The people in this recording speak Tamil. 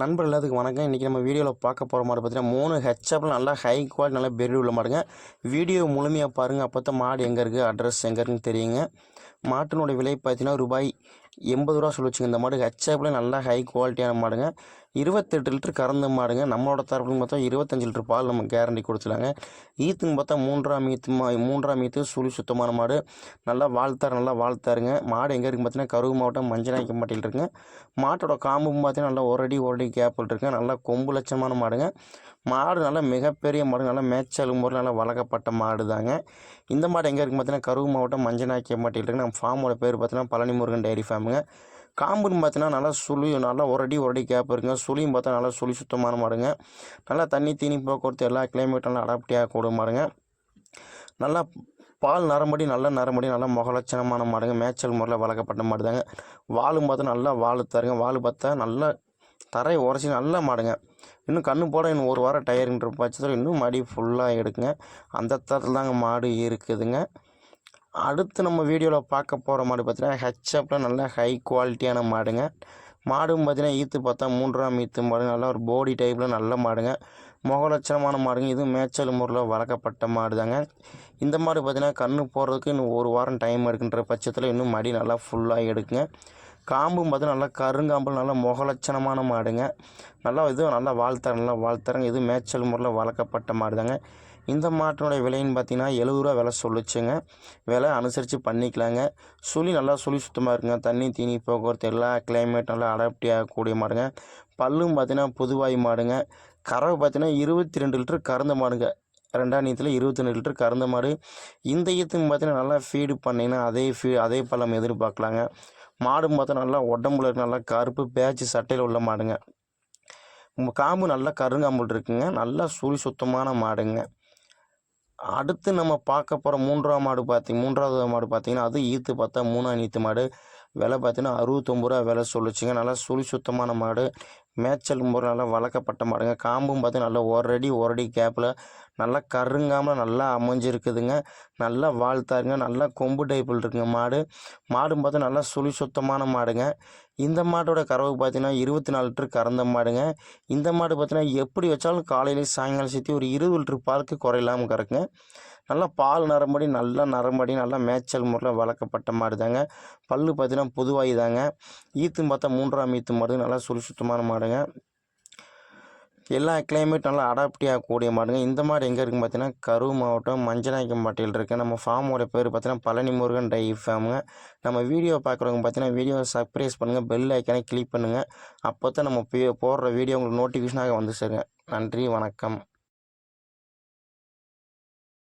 நண்பர் எல்லாத்துக்கும் வணக்கம். இன்றைக்கி நம்ம வீடியோவில் பார்க்க போகிற மாடு பார்த்தீங்கன்னா மூணு ஹெச்அப்பில் நல்லா ஹை குவாலிட்டி நல்லா பெரிய உள்ள மாடுங்க. வீடியோ முழுமையாக பாருங்கள் அப்போ தான் மாடு எங்கே இருக்குது அட்ரஸ் எங்கே இருக்குன்னு தெரியுங்க. மாட்டினுடைய விலை பார்த்தீங்கன்னா ரூபாய் எண்பது ரூபா சொல்லி வச்சுங்க இந்த மாடு ஹெச்அப்பில் நல்லா ஹை குவாலிட்டியான மாடுங்க. இருபத்தெட்டு லிட்டர் கறந்த மாடுங்க. நம்மளோட தரப்புன்னு பார்த்தா இருபத்தஞ்சி லிட்டர் பால் நம்ம கேரண்டி கொடுத்துலாங்க ஈத்துன்னு பார்த்தா மூன்றாம் ஈத்து மா மூன்றாம் ஈத்து சுழி சுத்தமான மாடு. நல்லா வாழ்த்தார் நல்லா வாழ்த்தாருங்க. மாடு எங்கே இருக்குன்னு பார்த்தீங்கன்னா கருவு மாவட்டம் மஞ்சநாய்க்கம்பட்டியில் இருக்குங்க. மாட்டோட காம்பும் பார்த்தீங்கன்னா நல்லா ஒரடி ஒரடி ஒரு அடி கேப்பில் இருக்குங்க. நல்லா கொம்பு லட்சமான மாடுங்க. மாடு நல்லா மிகப்பெரிய மாடு நல்லா மேய்ச்சல் முறையில் நல்லா வளர்க்கப்பட்ட மாடு தாங்க இந்த மாடு எங்கே இருக்குது பார்த்தீங்கன்னா கருவு மாவட்டம் மஞ்சநாய்க்கம்பட்டியில் இருக்கு நம்ம ஃபார்மோட பேர் பார்த்தீங்கன்னா பழனி முருகன் டைரி ஃபார்முங்க காம்புன்னு பார்த்தீங்கன்னா நல்லா சுழி நல்லா ஒரு அடி ஒரு அடி கேப் இருக்குங்க. சுழியும் பார்த்தா நல்லா சுழி சுத்தமான மாடுங்க நல்லா தண்ணி தீனி போக்குவரத்து எல்லா கிளைமேட்டும் நல்லா அடாப்டியாக கூட மாடுங்க நல்லா பால் நரம்படி நல்ல நரம்படி நல்லா முகலட்சணமான மாடுங்க. மேய்ச்சல் முறையில் வளர்க்கப்பட்ட மாடு தாங்க வாலும் பார்த்தா நல்லா வால் தருங்க. வால் பார்த்தா நல்லா தரையை உரைச்சி நல்லா மாடுங்க. இன்னும் கண்ணு போட இன்னும் ஒரு வாரம் டயருன்ற பட்சத்தில் இன்னும் மடி ஃபுல்லாக எடுக்குங்க. அந்த தரத்தில் தாங்க மாடு இருக்குதுங்க. அடுத்து நம்ம வீடியோவில் பார்க்க போகிற மாடு பார்த்தீங்கன்னா ஹெச்அப்பில் நல்ல ஹை குவாலிட்டியான மாடுங்க. மாடும் பார்த்தீங்கன்னா ஈத்து பார்த்தா மூன்றாம் ஈத்து மாடு நல்லா ஒரு போடி டைப்பில் நல்ல மாடுங்க. முகலட்சணமான மாடுங்க. இது மேய்ச்சல் முறையில் வளர்க்கப்பட்ட மாடு தாங்க இந்த மாடு பார்த்தீங்கன்னா கண்ணு போடுறதுக்கு இன்னும் ஒரு வாரம் டைம் எடுக்கின்ற பட்சத்தில் இன்னும் மடி நல்லா ஃபுல்லாக எடுக்குங்க. காம்பும் பார்த்தீங்கன்னா நல்லா கருங்காம்பு நல்லா முகலட்சணமான மாடுங்க. நல்லா இது நல்லா வாழ்த்தர நல்லா வாழ்த்தரங்க. இது மேய்ச்சல் முறையில் வளர்க்கப்பட்ட மாடு தாங்க இந்த மாட்டினுடைய விலைன்னு பார்த்தீங்கன்னா எழுபது ரூபா விலை சொல்லிச்சுங்க. விலை அனுசரித்து பண்ணிக்கலாங்க. சுழி நல்லா சுழி சுத்தமாக இருக்குங்க. தண்ணி தீனி போக்குவரத்து எல்லா கிளைமேட் நல்லா அடாப்டி ஆகக்கூடிய மாடுங்க. பல்லும் பார்த்தீங்கன்னா புதுவாய் மாடுங்க. கறவை பார்த்தீங்கன்னா இருபத்தி ரெண்டு லிட்டர் கறந்த மாடுங்க. ரெண்டாம் நீத்தில் இருபத்தி ரெண்டு லிட்டர் கறந்த மாடு. இந்த ஈத்துக்கு பார்த்தீங்கன்னா நல்லா ஃபீடு பண்ணிங்கன்னா அதே ஃபீ அதே பழம் எதிர்பார்க்கலாங்க. மாடும் பார்த்தா நல்லா உடம்புல நல்லா கருப்பு பேச்சு சட்டையில் உள்ள மாடுங்க. காம்பு நல்லா கருங்காம்பல் இருக்குங்க. நல்லா சுழி சுத்தமான மாடுங்க. அடுத்து நம்ம பார்க்க போகிற மூன்றாம் மாடு பார்த்திங்க மூன்றாவது மாடு பார்த்தீங்கன்னா அது ஈத்து பார்த்தா மூணாம் ஈத்து மாடு. விலை பார்த்தீங்கன்னா அறுபத்தொம்பது ரூபா விலை சொல்லிச்சுங்க. நல்லா சுழி சுத்தமான மாடு. மேய்ச்சல் முறை நல்லா வளர்க்கப்பட்ட மாடுங்க. காம்பும் பார்த்து நல்லா ஒரு அடி ஒரு அடி கேப்பில் நல்லா கருங்காமல் நல்லா அமைஞ்சிருக்குதுங்க. நல்லா வாழ்த்தாருங்க. நல்லா கொம்பு டைப்பில் இருக்குங்க மாடு. மாடும் பார்த்து நல்லா சுழி சுத்தமான மாடுங்க. இந்த மாட்டோட கறவு பார்த்தீங்கன்னா இருபத்தி நாலு லிட்டர் கறந்த மாடுங்க. இந்த மாடு பார்த்தீங்கன்னா எப்படி வச்சாலும் காலையிலேயும் சாயங்காலம் சேர்த்து ஒரு இருபது லிட்டர் பாலுக்கு குறையில்லாமல் கறக்குங்க. நல்லா பால் நரம்படி நல்லா நரம்படி நல்லா மேய்ச்சல் முறையில் வளர்க்கப்பட்ட மாடு தாங்க பல்லு பார்த்தீங்கன்னா பொதுவாகி தாங்க ஈத்துன்னு பார்த்தா மூன்றாம் ஈத்து மாடு நல்லா சுழி சுத்தமான மாடுங்க. எல்லா கிளைமேட் நல்லா அடாப்டி ஆகக்கூடிய மாடுங்க. இந்த மாடு எங்கே இருக்குன்னு பார்த்தீங்கன்னா கரூர் மாவட்டம் மஞ்சநாயக்கம்பட்டியில் இருக்குது நம்ம ஃபார்மோட பேர் பார்த்தீங்கன்னா பழனி முருகன் டை ஃபார்முங்க நம்ம வீடியோ பார்க்குறவங்க பார்த்தீங்கன்னா வீடியோவை சர்ப்ரைஸ் பண்ணுங்கள் பெல் ஐக்கானே கிளிக் பண்ணுங்கள் அப்போ தான் நம்ம பே- போடுற வீடியோ உங்களுக்கு நோட்டிஃபிகேஷனாக வந்து சேருங்க. நன்றி வணக்கம்.